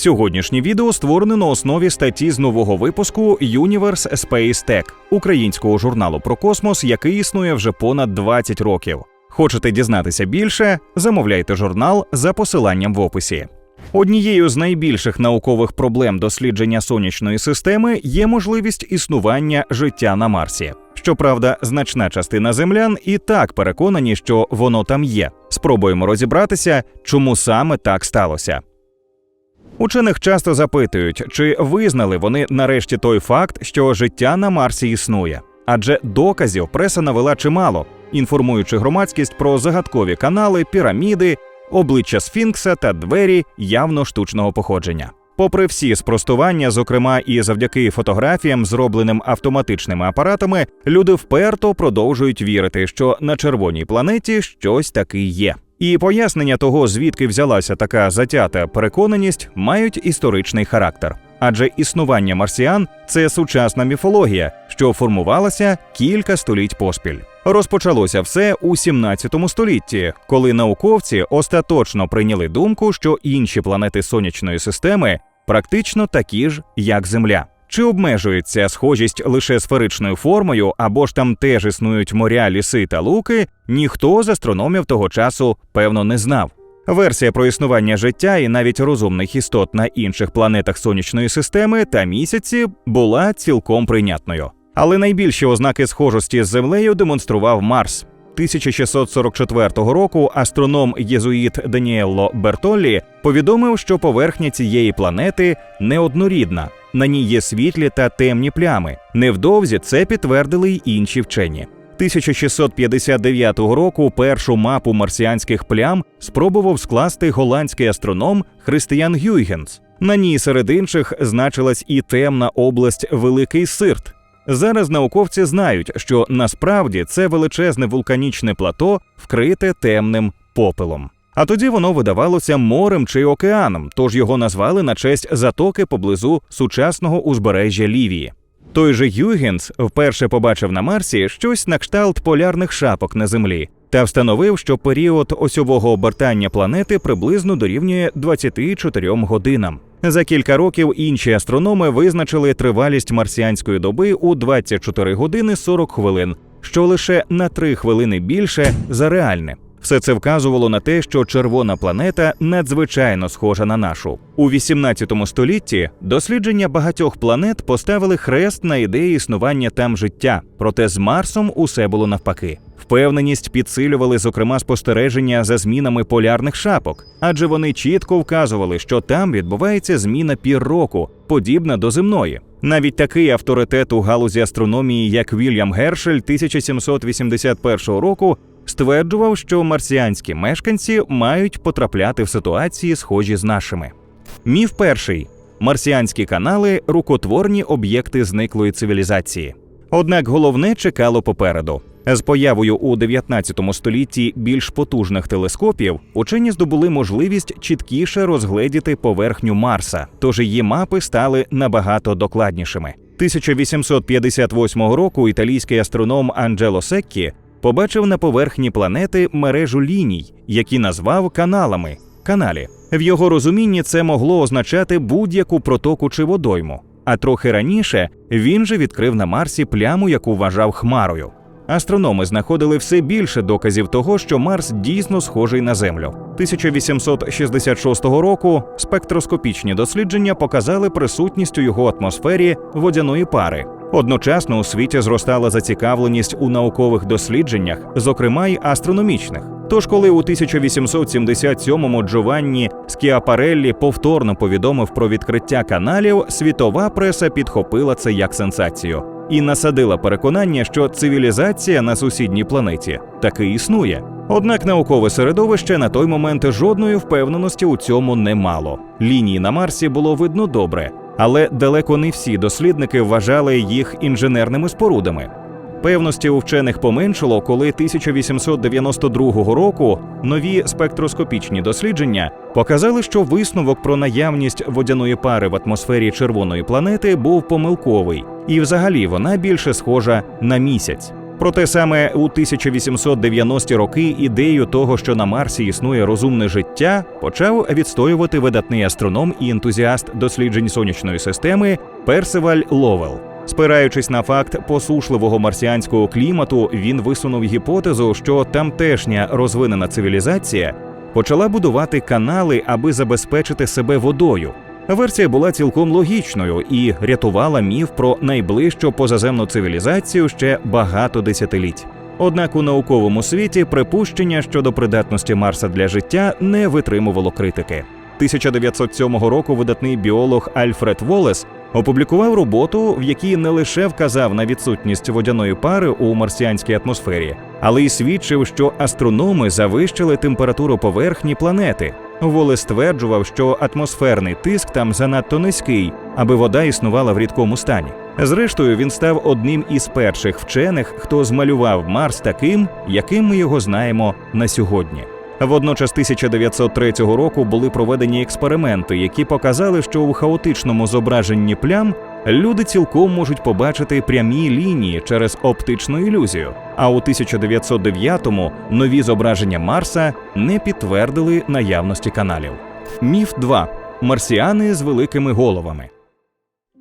Сьогоднішнє відео створено на основі статті з нового випуску Universe Space Tech українського журналу про космос, який існує вже понад 20 років. Хочете дізнатися більше? Замовляйте журнал за посиланням в описі. Однією з найбільших наукових проблем дослідження сонячної системи є можливість існування життя на Марсі. Щоправда, значна частина землян і так переконані, що воно там є. Спробуємо розібратися, чому саме так сталося. Учених часто запитують, чи визнали вони нарешті той факт, що життя на Марсі існує. Адже доказів преса навела чимало, інформуючи громадськість про загадкові канали, піраміди, обличчя Сфінкса та двері явно штучного походження. Попри всі спростування, зокрема і завдяки фотографіям, зробленим автоматичними апаратами, люди вперто продовжують вірити, що на червоній планеті щось таки є. І пояснення того, звідки взялася така затята переконаність, мають історичний характер. Адже існування марсіан це сучасна міфологія, що формувалася кілька століть поспіль. Розпочалося все у 17 столітті, коли науковці остаточно прийняли думку, що інші планети сонячної системи практично такі ж, як Земля. Чи обмежується схожість лише сферичною формою, або ж там теж існують моря, ліси та луки, ніхто з астрономів того часу певно не знав. Версія про існування життя і навіть розумних істот на інших планетах сонячної системи та місяці була цілком прийнятною. Але найбільші ознаки схожості з Землею демонстрував Марс. 1644 року астроном єзуїт Даніелло Бертоллі повідомив, що поверхня цієї планети неоднорідна. На ній є світлі та темні плями. Невдовзі це підтвердили й інші вчені. 1659 року першу мапу марсіанських плям спробував скласти голландський астроном Християн Гюйгенс. На ній серед інших значилась і темна область Великий Сирт. Зараз науковці знають, що насправді це величезне вулканічне плато вкрите темним попелом. А тоді воно видавалося морем чи океаном, тож його назвали на честь затоки поблизу сучасного узбережжя Лівії. Той же Югенс вперше побачив на Марсі щось на кшталт полярних шапок на землі та встановив, що період осьового обертання планети приблизно дорівнює 24 годинам. За кілька років інші астрономи визначили тривалість марсіанської доби у 24 години 40 хвилин, що лише на 3 хвилини більше за реальне. Все це вказувало на те, що червона планета надзвичайно схожа на нашу. У 18 столітті дослідження багатьох планет поставили хрест на ідеї існування там життя, проте з Марсом усе було навпаки. Впевненість підсилювали, зокрема, спостереження за змінами полярних шапок, адже вони чітко вказували, що там відбувається зміна пір року, подібна до земної. Навіть такий авторитет у галузі астрономії, як Вільям Гершель 1781 року, стверджував, що марсіанські мешканці мають потрапляти в ситуації, схожі з нашими. Міф перший: марсіанські канали рукотворні об'єкти зниклої цивілізації. Однак головне чекало попереду. З появою у 19 столітті більш потужних телескопів учені здобули можливість чіткіше розгледіти поверхню Марса, тож її мапи стали набагато докладнішими. 1858 року італійський астроном Анджело Секкі побачив на поверхні планети мережу ліній, які назвав каналами каналі. В його розумінні це могло означати будь-яку протоку чи водойму. А трохи раніше він же відкрив на Марсі пляму, яку вважав хмарою. Астрономи знаходили все більше доказів того, що Марс дійсно схожий на Землю. 1866 року спектроскопічні дослідження показали присутність у його атмосфері водяної пари. Одночасно у світі зростала зацікавленість у наукових дослідженнях, зокрема й астрономічних. Тож, коли у 1877-му Джованні Скіапареллі повторно повідомив про відкриття каналів, світова преса підхопила це як сенсацію і насадила переконання, що цивілізація на сусідній планеті таки існує. Однак наукове середовище на той момент жодної впевненості у цьому не мало. Лінії на Марсі було видно добре, але далеко не всі дослідники вважали їх інженерними спорудами. Певності у вчених поменшало, коли 1892 року нові спектроскопічні дослідження показали, що висновок про наявність водяної пари в атмосфері червоної планети був помилковий, і взагалі вона більше схожа на місяць. Проте саме у 1890-ті роки ідею того, що на Марсі існує розумне життя, почав відстоювати видатний астроном і ентузіаст досліджень сонячної системи Персиваль Ловел. Спираючись на факт посушливого марсіанського клімату, він висунув гіпотезу, що тамтешня розвинена цивілізація почала будувати канали, аби забезпечити себе водою. Версія була цілком логічною і рятувала міф про найближчу позаземну цивілізацію ще багато десятиліть. Однак у науковому світі припущення щодо придатності Марса для життя не витримувало критики. 1907 року видатний біолог Альфред Волес опублікував роботу, в якій не лише вказав на відсутність водяної пари у марсіанській атмосфері, але й свідчив, що астрономи завищили температуру поверхні планети. Волес стверджував, що атмосферний тиск там занадто низький, аби вода існувала в рідкому стані. Зрештою, він став одним із перших вчених, хто змалював Марс таким, яким ми його знаємо на сьогодні. Водночас 1903 року були проведені експерименти, які показали, що у хаотичному зображенні плям люди цілком можуть побачити прямі лінії через оптичну ілюзію. А у 1909-му нові зображення Марса не підтвердили наявності каналів. Міф 2. марсіани з великими головами.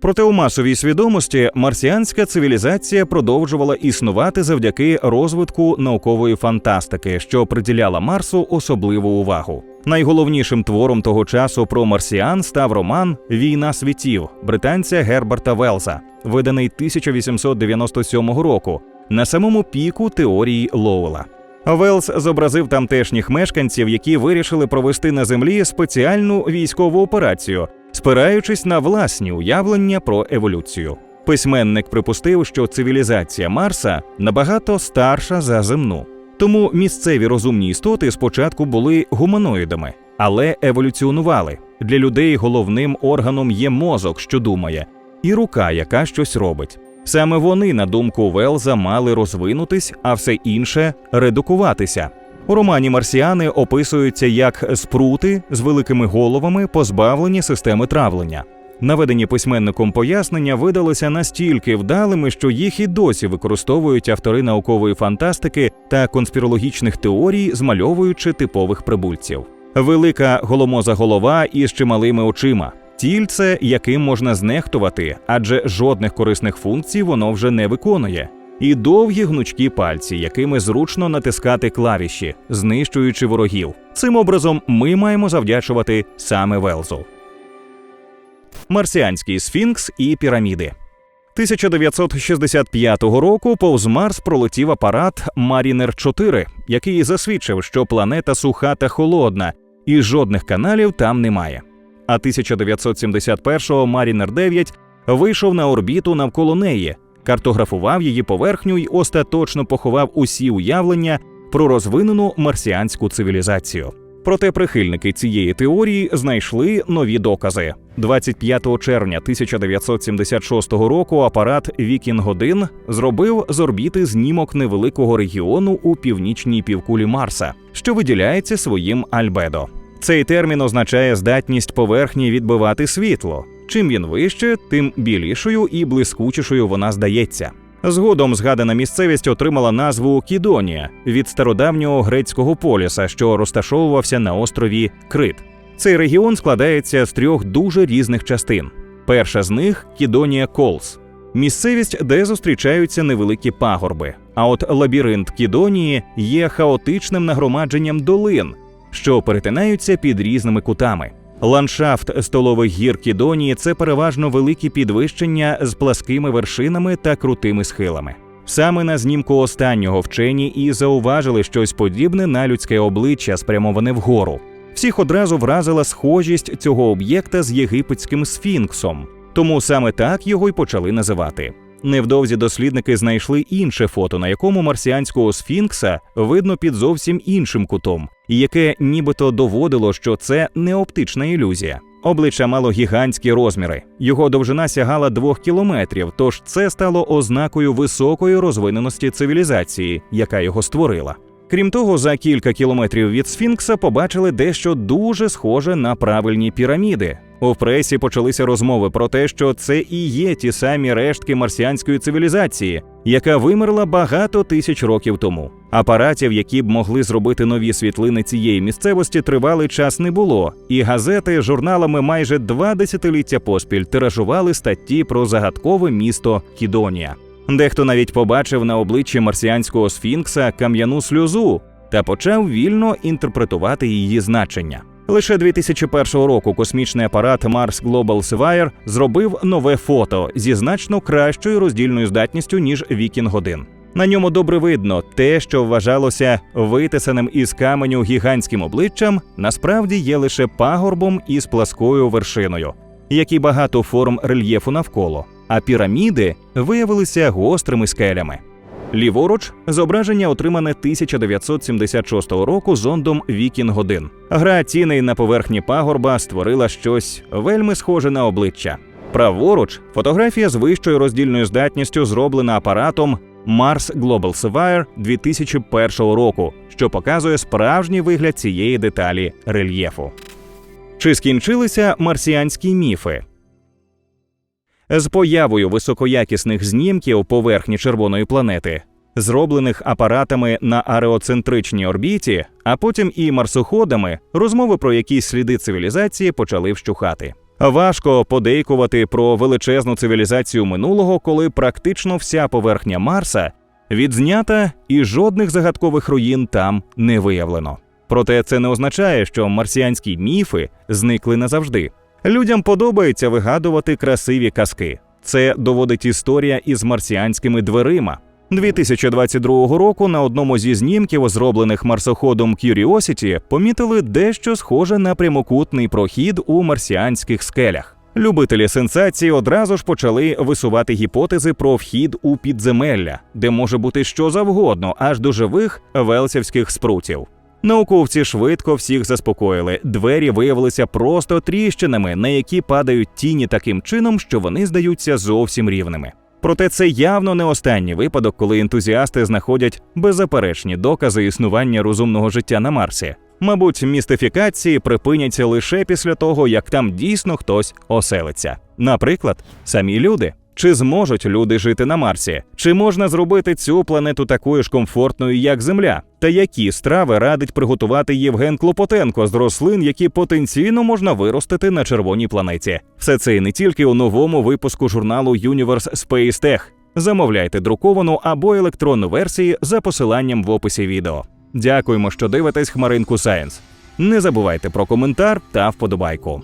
Проте у масовій свідомості марсіанська цивілізація продовжувала існувати завдяки розвитку наукової фантастики, що приділяла Марсу особливу увагу. Найголовнішим твором того часу про марсіан став роман Війна світів британця Герберта Велса, виданий 1897 року, на самому піку теорії Лоуела. Велс зобразив тамтешніх мешканців, які вирішили провести на землі спеціальну військову операцію, спираючись на власні уявлення про еволюцію. Письменник припустив, що цивілізація Марса набагато старша за земну. Тому місцеві розумні істоти спочатку були гуманоїдами, але еволюціонували. Для людей головним органом є мозок, що думає, і рука, яка щось робить. Саме вони, на думку Велза, мали розвинутись, а все інше редукуватися. У романі Марсіани описуються як спрути з великими головами, позбавлені системи травлення. Наведені письменником пояснення видалися настільки вдалими, що їх і досі використовують автори наукової фантастики та конспірологічних теорій, змальовуючи типових прибульців. Велика голомоза голова із чималими очима, тільце, яким можна знехтувати, адже жодних корисних функцій воно вже не виконує. І довгі гнучкі пальці, якими зручно натискати клавіші, знищуючи ворогів. Цим образом ми маємо завдячувати саме Велзу. Марсіанський сфінкс і піраміди. 1965 року повз Марс пролетів апарат Марінер 4 який засвідчив, що планета суха та холодна, і жодних каналів там немає. А 1971-го Марінер 9 вийшов на орбіту навколо неї, картографував її поверхню і остаточно поховав усі уявлення про розвинену марсіанську цивілізацію. Проте прихильники цієї теорії знайшли нові докази. 25 червня 1976 року апарат Вікінг 1 зробив з орбіти знімок невеликого регіону у північній півкулі Марса, що виділяється своїм альбедо. Цей термін означає здатність поверхні відбивати світло. Чим він вище, тим білішою і блискучішою вона здається. Згодом згадана місцевість отримала назву Кідонія від стародавнього грецького поліса, що розташовувався на острові Крит. Цей регіон складається з трьох дуже різних частин. Перша з них Кідонія Колс, місцевість, де зустрічаються невеликі пагорби. А от лабіринт Кідонії є хаотичним нагромадженням долин, що перетинаються під різними кутами. Ландшафт столових гір Кідонії це переважно великі підвищення з пласкими вершинами та крутими схилами. Саме на знімку останнього вчені і зауважили щось подібне на людське обличчя, спрямоване вгору. Всіх одразу вразила схожість цього об'єкта з єгипетським сфінксом, тому саме так його й почали називати. Невдовзі дослідники знайшли інше фото, на якому марсіанського сфінкса видно під зовсім іншим кутом, яке нібито доводило, що це не оптична ілюзія. Обличчя мало гігантські розміри. Його довжина сягала двох кілометрів, тож це стало ознакою високої розвиненості цивілізації, яка його створила. Крім того, за кілька кілометрів від Сфінкса побачили дещо дуже схоже на правильні піраміди. У пресі почалися розмови про те, що це і є ті самі рештки марсіанської цивілізації, яка вимерла багато тисяч років тому. Апаратів, які б могли зробити нові світлини цієї місцевості, тривалий час не було, і газети журналами майже два десятиліття поспіль тиражували статті про загадкове місто Хідонія. Дехто навіть побачив на обличчі марсіанського сфінкса кам'яну сльозу та почав вільно інтерпретувати її значення. Лише 2001 року космічний апарат Mars Global Surveyor зробив нове фото зі значно кращою роздільною здатністю ніж Вікінг 1 На ньому добре видно те, що вважалося витисаним із каменю гігантським обличчям, насправді є лише пагорбом із пласкою вершиною, як і багато форм рельєфу навколо. А піраміди виявилися гострими скелями. Ліворуч зображення отримане 1976 року зондом Вікінг 1 Гра тіней на поверхні пагорба створила щось вельми схоже на обличчя. Праворуч фотографія з вищою роздільною здатністю зроблена апаратом Mars Global Surveyor 2001 року, що показує справжній вигляд цієї деталі рельєфу. Чи скінчилися марсіанські міфи? З появою високоякісних знімків поверхні червоної планети, зроблених апаратами на ареоцентричній орбіті, а потім і марсоходами, розмови про якісь сліди цивілізації почали вщухати. Важко подейкувати про величезну цивілізацію минулого, коли практично вся поверхня Марса відзнята і жодних загадкових руїн там не виявлено. Проте це не означає, що марсіанські міфи зникли назавжди. Людям подобається вигадувати красиві казки. Це доводить історія із марсіанськими дверима. 2022 року на одному зі знімків, зроблених марсоходом Curiosity, помітили дещо схоже на прямокутний прохід у марсіанських скелях. Любителі сенсації одразу ж почали висувати гіпотези про вхід у підземелля, де може бути що завгодно, аж до живих велсівських спрутів. Науковці швидко всіх заспокоїли. Двері виявилися просто тріщинами, на які падають тіні таким чином, що вони здаються зовсім рівними. Проте це явно не останній випадок, коли ентузіасти знаходять беззаперечні докази існування розумного життя на Марсі. Мабуть, містифікації припиняться лише після того, як там дійсно хтось оселиться. Наприклад, самі люди. Чи зможуть люди жити на Марсі? Чи можна зробити цю планету такою ж комфортною, як Земля? Та які страви радить приготувати Євген Клопотенко з рослин, які потенційно можна виростити на червоній планеті? Все це і не тільки у новому випуску журналу Universe Space Tech. Замовляйте друковану або електронну версії за посиланням в описі відео. Дякуємо, що дивитесь Хмаринку Сайенс. Не забувайте про коментар та вподобайку.